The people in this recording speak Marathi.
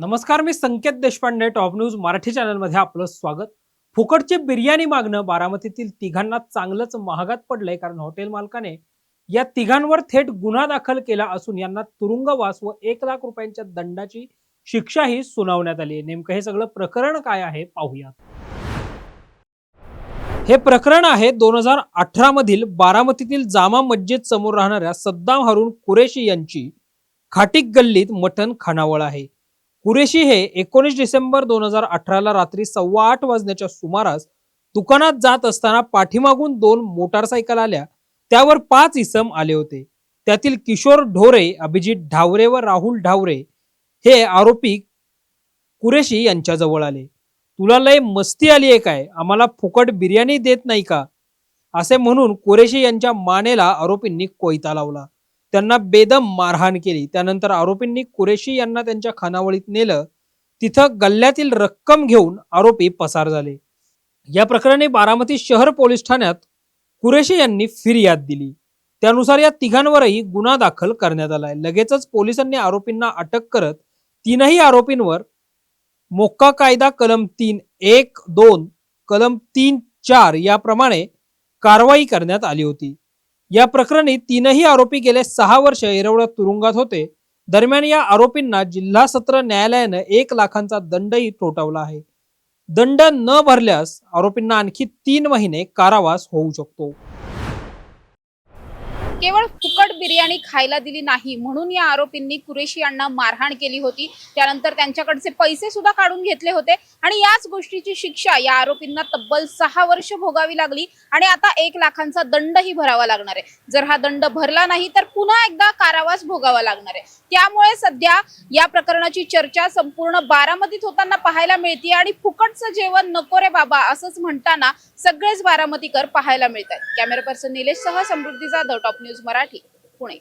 नमस्कार मी संकेत देशपांडे टॉप न्यूज मराठी चॅनलमध्ये आपलं स्वागत. फुकटची बिर्याणी मागणं बारामतीतील तिघांना चांगलंच महागात पडलंय कारण हॉटेल मालकाने या तिघांवर थेट गुन्हा दाखल केला असून यांना तुरुंगवास व एक लाख रुपयांच्या दंडाची शिक्षाही सुनावण्यात आली आहे. नेमकं हे सगळं प्रकरण काय आहे पाहूयात. हे प्रकरण आहे दोन हजार अठरा मधील बारामतीतील जामा मस्जिद समोर राहणाऱ्या सद्दाम हरून कुरेशी यांची खाटीक गल्लीत मटण खानावळ आहे. कुरेशी हे एकोणीस डिसेंबर दोन हजार अठराला रात्री सव्वा आठ वाजण्याच्या सुमारास दुकानात जात असताना पाठीमागून दोन मोटारसायकल आल्या. त्यावर पाच इसम आले होते. त्यातील किशोर ढोरे अभिजित ढावरे व राहुल ढावरे हे आरोपी कुरेशी यांच्याजवळ आले. तुला लय मस्ती आली आहे काय? आम्हाला फुकट बिर्याणी देत नाही का? असे म्हणून कुरेशी यांच्या मानेला आरोपींनी कोयता लावला. त्यांना बेदम मारहाण केली. त्यानंतर आरोपींनी कुरेशी यांना त्यांच्या खानावळीत नेलं. तिथं गल्ल्यातील रक्कम घेऊन आरोपी पसार झाले. या प्रकरणी बारामती शहर पोलीस ठाण्यात कुरेशी यांनी फिर्याद दिली. त्यानुसार या तिघांवरही गुन्हा दाखल करण्यात आलाय. लगेचच पोलिसांनी आरोपींना अटक करत तीनही आरोपींवर मोक्का कायदा कलम तीन एक दोन कलम तीन चार याप्रमाणे कारवाई करण्यात आली होती. या प्रकरणी तीनही आरोपी गेले सहा वर्ष येरवडा तुरुंगात होते. दरम्यान या आरोपींना जिल्हा सत्र न्यायालयानं एक लाखांचा दंडही ठोठावला आहे. दंड न भरल्यास आरोपींना आणखी तीन महिने कारावास होऊ शकतो. केवळ फुकट बिर्याणी खायला दिली नाही. म्हणून या आरोपींनी कुरेशी यांना मारहाण केली होती. त्यानंतर त्यांच्याकडचे पैसे सुद्धा काढून घेतले होते. आणि याच गोष्टीची शिक्षा या आरोपींना तब्बल सहा वर्ष भोगावी लागली. आणि आता एक लाखांचा दंडही भरावा लागणार आहे. जर हा दंड भरला नाही तर पुन्हा एकदा कारावास भोगावा लागणार आहे. त्यामुळे सध्या या प्रकरणाची चर्चा संपूर्ण बारामतीत होताना पाहायला मिळते आणि फुकटचं जेवण नको रे बाबा असंच म्हणताना सगळेच बारामतीकर पाहायला मिळतात कॅमेरा पर्सन निलेश सह समृद्धी जाधव टॉप न्यूज मराठी पुणे.